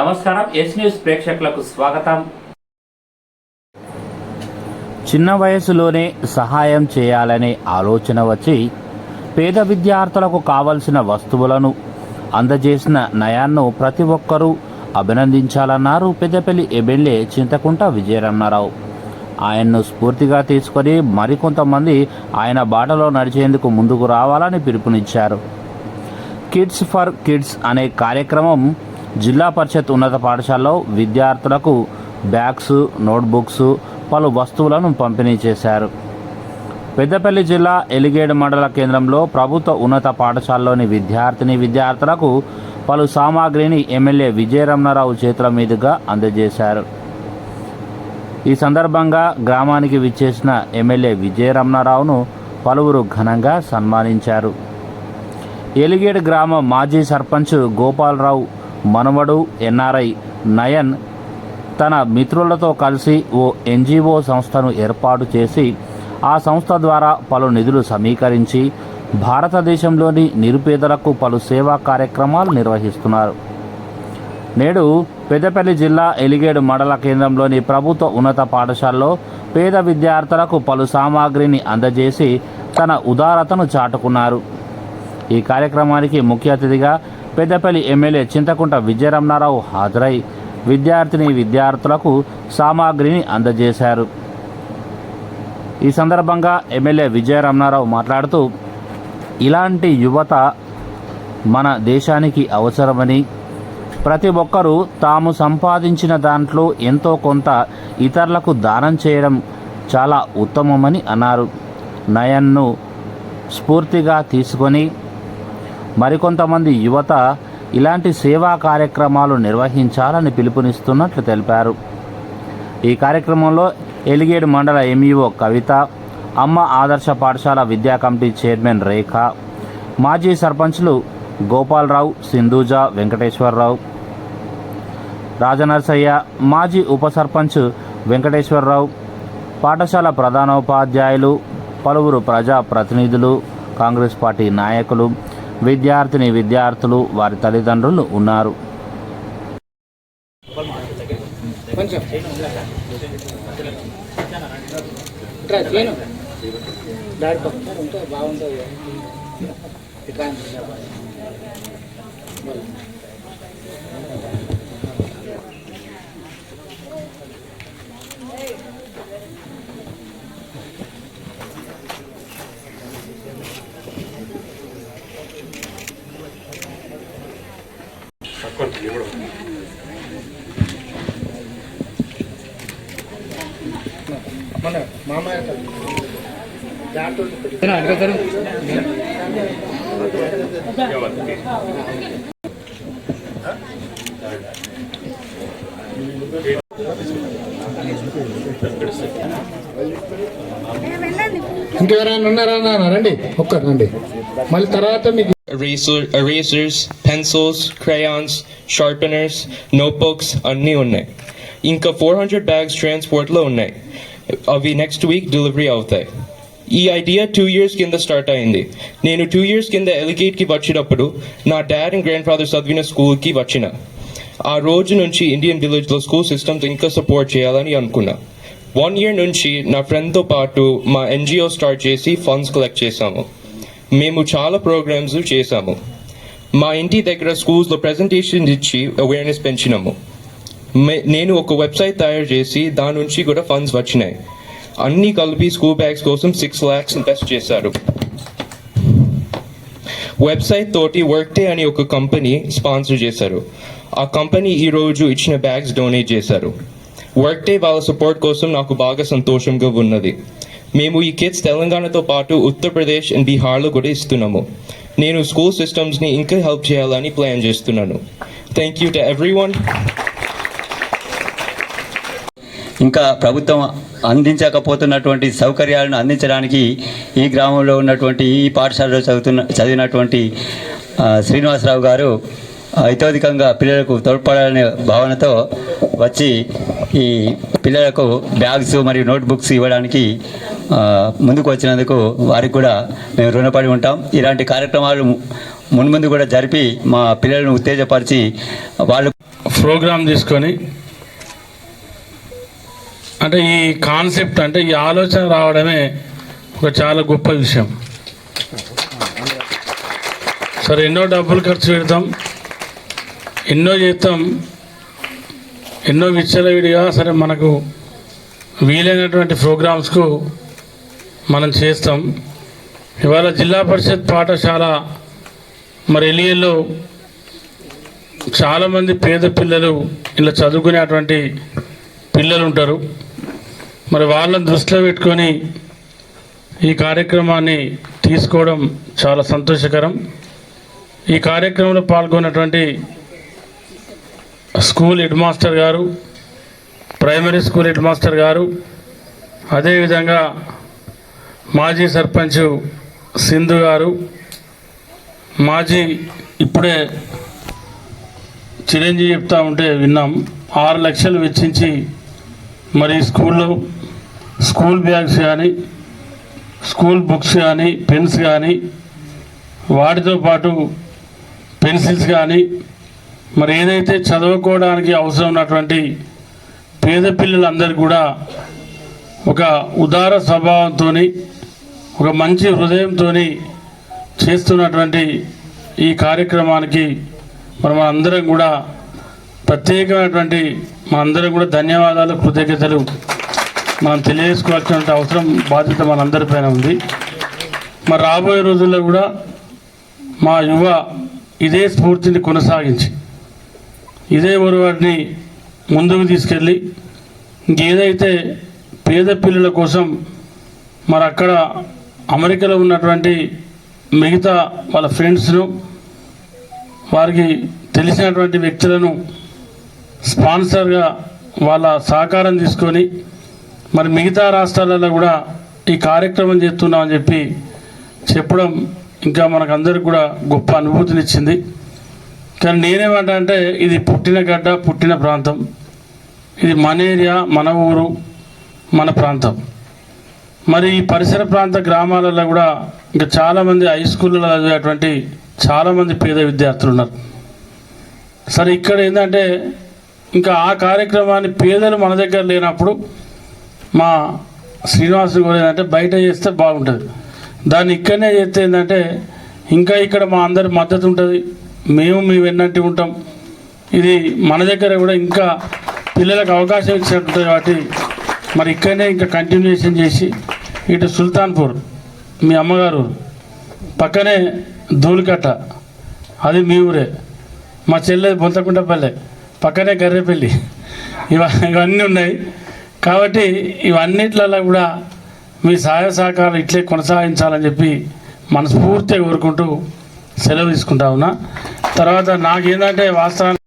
నమస్కారం yes news ప్రేక్షకులకు స్వాగతం. చిన్న వయసులోనే సహాయం చేయాలనే ఆలోచన వచ్చి పేద విద్యార్థులకు కావలసిన వస్తువులను అందజేసిన నయాన్ను ప్రతి ఒక్కరూ అభినందించాలన్నారు పెద్దపల్లి ఎమ్మెల్యే చింతకుంట విజయరమణారావు. ఆయన్ను స్ఫూర్తిగా తీసుకొని మరికొంతమంది ఆయన బాటలో నడిచేందుకు ముందుకు రావాలని పిలుపునిచ్చారు. కిడ్స్ ఫర్ కిడ్స్ అనే కార్యక్రమం జిల్లా పరిషత్ ఉన్నత పాఠశాలలో విద్యార్థులకు బ్యాగ్స్ నోట్బుక్స్ పలు వస్తువులను పంపిణీ చేశారు. పెద్దపల్లి జిల్లా ఎలిగేడు మండల కేంద్రంలో ప్రభుత్వ ఉన్నత పాఠశాలలోని విద్యార్థిని విద్యార్థులకు పలు సామాగ్రిని ఎమ్మెల్యే విజయరమణారావు చేతుల మీదుగా అందజేశారు. ఈ సందర్భంగా గ్రామానికి విచ్చేసిన ఎమ్మెల్యే విజయరమణారావును పలువురు ఘనంగా సన్మానించారు. ఎలిగేడు గ్రామ మాజీ సర్పంచ్ గోపాలరావు మనవడు ఎన్ఆర్ఐ నయన్ తన మిత్రులతో కలిసి ఓ ఎన్జిఓ సంస్థను ఏర్పాటు చేసి ఆ సంస్థ ద్వారా పలు నిధులు సమీకరించి భారతదేశంలోని నిరుపేదలకు పలు సేవా కార్యక్రమాలు నిర్వహిస్తున్నారు. నేడు పెద్దపల్లి జిల్లా ఎలిగేడు మండల కేంద్రంలోని ప్రభుత్వ ఉన్నత పాఠశాలలో పేద విద్యార్థులకు పలు సామాగ్రిని అందజేసి తన ఉదారతను చాటుకున్నారు. ఈ కార్యక్రమానికి ముఖ్య అతిథిగా పెద్దపల్లి ఎమ్మెల్యే చింతకుంట విజయరమణారావు హాజరై విద్యార్థిని విద్యార్థులకు సామాగ్రిని అందజేశారు. ఈ సందర్భంగా ఎమ్మెల్యే విజయరమణారావు మాట్లాడుతూ ఇలాంటి యువత మన దేశానికి అవసరమని ప్రతి ఒక్కరూ తాము సంపాదించిన దాంట్లో ఎంతో కొంత ఇతరులకు దానం చేయడం చాలా ఉత్తమమని అన్నారు. నయన్ను స్ఫూర్తిగా తీసుకొని మరికొంతమంది యువత ఇలాంటి సేవా కార్యక్రమాలు నిర్వహించాలని పిలుపునిస్తున్నట్లు తెలిపారు. ఈ కార్యక్రమంలో ఎలిగేడు మండల ఎంఈఓ కవిత అమ్మ ఆదర్శ పాఠశాల విద్యా కమిటీ చైర్మన్ రేఖ మాజీ సర్పంచ్లు గోపాలరావు సింధూజ వెంకటేశ్వరరావు రాజనరసయ్య మాజీ ఉప సర్పంచ్ వెంకటేశ్వరరావు పాఠశాల ప్రధానోపాధ్యాయులు పలువురు ప్రజా ప్రతినిధులు కాంగ్రెస్ పార్టీ నాయకులు విద్యార్థిని విద్యార్థులు వారి తల్లిదండ్రులు ఉన్నారు బాగుంటుంది మామయ్య ఇంకెవరైనా ఉన్నారా నాన్న? రండి రండి మళ్ళీ తర్వాత మీకు eraser, erasers, pencils, crayons, sharpeners, అన్నీ ఉన్నాయి ఇంకా ఫోర్ హండ్రెడ్ బ్యాగ్స్ ట్రాన్స్పోర్ట్లో ఉన్నాయి అవి నెక్స్ట్ వీక్ డెలివరీ అవుతాయి. ఈ ఐడియా టూ ఇయర్స్ కింద స్టార్ట్ అయింది. నేను టూ ఇయర్స్ కింద ఎలిగేట్కి వచ్చినప్పుడు నా డాడ్ అండ్ గ్రాండ్ ఫాదర్ చదివిన స్కూల్కి వచ్చిన. ఆ రోజు నుంచి ఇండియన్ విలేజ్లో స్కూల్ సిస్టమ్స్ ఇంకా సపోర్ట్ చేయాలని అనుకున్నా. వన్ ఇయర్ నుంచి నా ఫ్రెండ్తో పాటు మా ఎన్జిఓ స్టార్ట్ చేసి ఫండ్స్ కలెక్ట్ చేశాము. మేము చాలా ప్రోగ్రామ్స్ చేశాము. మా ఇంటి దగ్గర స్కూల్స్లో ప్రజెంటేషన్ ఇచ్చి అవేర్నెస్ పెంచినాము. నేను ఒక వెబ్సైట్ తయారు చేసి దాని నుంచి కూడా ఫండ్స్ వచ్చినాయి. అన్ని కలిపి స్కూల్ బ్యాగ్స్ కోసం సిక్స్ ల్యాక్స్ ఇన్వెస్ట్ చేశారు. వెబ్సైట్ తోటి వర్క్డే అని ఒక కంపెనీ స్పాన్సర్ చేశారు. ఆ కంపెనీ ఈ రోజు ఇచ్చిన బ్యాగ్స్ డొనేట్ చేశారు. వర్క్డే వాళ్ళ సపోర్ట్ కోసం నాకు బాగా సంతోషంగా ఉన్నది. మేము ఈ కిట్స్ తెలంగాణతో పాటు ఉత్తరప్రదేశ్ అండ్ బీహార్లో కూడా ఇస్తున్నాము. నేను స్కూల్ సిస్టమ్స్ని ఇంకా హెల్ప్ చేయాలని ప్లాన్ చేస్తున్నాను. Thank you to everyone ఇంకా ప్రభుత్వం అందించకపోతున్నటువంటి సౌకర్యాలను అందించడానికి ఈ గ్రామంలో ఉన్నటువంటి ఈ పాఠశాలలో చదువుతున్న చదివినటువంటి శ్రీనివాసరావు గారు అత్యధికంగా పిల్లలకు తోడ్పడాలనే భావనతో వచ్చి ఈ పిల్లలకు బ్యాగ్స్ మరియు నోట్బుక్స్ ఇవ్వడానికి ముందుకు వచ్చినందుకు వారికి కూడా మేము రుణపడి ఉంటాం. ఇలాంటి కార్యక్రమాలు మున్ముందు కూడా జరిపి మా పిల్లలను ఉత్తేజపరిచి వాళ్ళు ప్రోగ్రాం తీసుకొని అంటే ఈ కాన్సెప్ట్ అంటే ఈ ఆలోచన రావడమే ఒక చాలా గొప్ప విషయం. సరే ఎన్నో డబ్బులు ఖర్చు పెడతాం ఎన్నో చేస్తాం ఎన్నో విచ్చలవిడిగా సరే మనకు వీలైనటువంటి ప్రోగ్రామ్స్కు మనం చేస్తాం. ఇవాళ జిల్లా పరిషత్ పాఠశాల మరి ఎలియల్లో చాలామంది పేద పిల్లలు ఇలా చదువుకునేటువంటి పిల్లలు ఉంటారు మరి వాళ్ళని దృష్టిలో పెట్టుకొని ఈ కార్యక్రమాన్ని తీసుకోవడం చాలా సంతోషకరం. ఈ కార్యక్రమంలో పాల్గొన్నటువంటి స్కూల్ హెడ్ మాస్టర్ గారు ప్రైమరీ స్కూల్ హెడ్ మాస్టర్ గారు అదేవిధంగా మాజీ సర్పంచ్ సింధు గారు మాజీ ఇప్పుడే చిరంజీవి చెప్తా ఉంటే విన్నాం ఆరు లక్షలు వెచ్చించి మరి స్కూల్లో స్కూల్ బ్యాగ్స్ కానీ స్కూల్ బుక్స్ కానీ పెన్స్ కానీ వాటితో పాటు పెన్సిల్స్ కానీ మరి ఏదైతే చదువుకోవడానికి అవసరం ఉన్నటువంటి పేద పిల్లలందరూ కూడా ఒక ఉదార స్వభావంతో ఒక మంచి హృదయంతో చేస్తున్నటువంటి ఈ కార్యక్రమానికి మరి మనందరం కూడా ప్రత్యేకమైనటువంటి మనందరం కూడా ధన్యవాదాలు కృతజ్ఞతలు. మనం తెలియజేసుకోవాల్సిన అవసరం బాధ్యత మనందరిపైన ఉంది. మరి రాబోయే రోజుల్లో కూడా మా యువ ఇదే స్ఫూర్తిని కొనసాగించి ఇదే వాటిని ముందుకు తీసుకెళ్ళి ఇంకేదైతే పేద పిల్లల కోసం మరి అక్కడ అమెరికాలో ఉన్నటువంటి మిగతా వాళ్ళ ఫ్రెండ్స్ను వారికి తెలిసినటువంటి వ్యక్తులను స్పాన్సర్గా వాళ్ళ సహకారం తీసుకొని మరి మిగతా రాష్ట్రాలలో కూడా ఈ కార్యక్రమం చేస్తున్నామని చెప్పి చెప్పడం ఇంకా మనకందరికి కూడా గొప్ప అనుభూతినిచ్చింది. కానీ నేనేమంటా అంటే ఇది పుట్టిన గడ్డ పుట్టిన ప్రాంతం. ఇది మన ఏరియా మన ఊరు మన ప్రాంతం. మరి ఈ పరిసర ప్రాంత గ్రామాలలో కూడా ఇంకా చాలామంది హై స్కూళ్ళలో చదివేటువంటి చాలామంది పేద విద్యార్థులు ఉన్నారు. సరే ఇక్కడ ఏంటంటే ఇంకా ఆ కార్యక్రమాన్ని పేదలు మన దగ్గర లేనప్పుడు మా శ్రీనివాస్ కూడా ఏంటంటే బయట చేస్తే బాగుంటుంది. దాన్ని ఇక్కడనే చేస్తే ఏంటంటే ఇంకా ఇక్కడ మా అందరి మద్దతు ఉంటుంది. మేము మీ వెన్నట్టు ఉంటాం. ఇది మన దగ్గర కూడా ఇంకా పిల్లలకు అవకాశం ఇచ్చినట్టు కాబట్టి మరి ఇక్కడనే ఇంకా కంటిన్యూషన్ చేసి ఇటు సుల్తాన్పూర్ మీ అమ్మగారు పక్కనే ధూలికట్ట అది మీ ఊరే. మా చెల్లె బొంతకుంటపల్లె పక్కనే గర్రెపల్లి. ఇవ ఇవన్నీ ఉన్నాయి. కాబట్టి ఇవన్నిట్లలో కూడా మీ సహాయ సహకారాలు ఇట్లే కొనసాగించాలని చెప్పి మనస్ఫూర్తిగా కోరుకుంటూ సెలవు తీసుకుంటా ఉన్నా. తర్వాత నాకేంటంటే వాస్తవానికి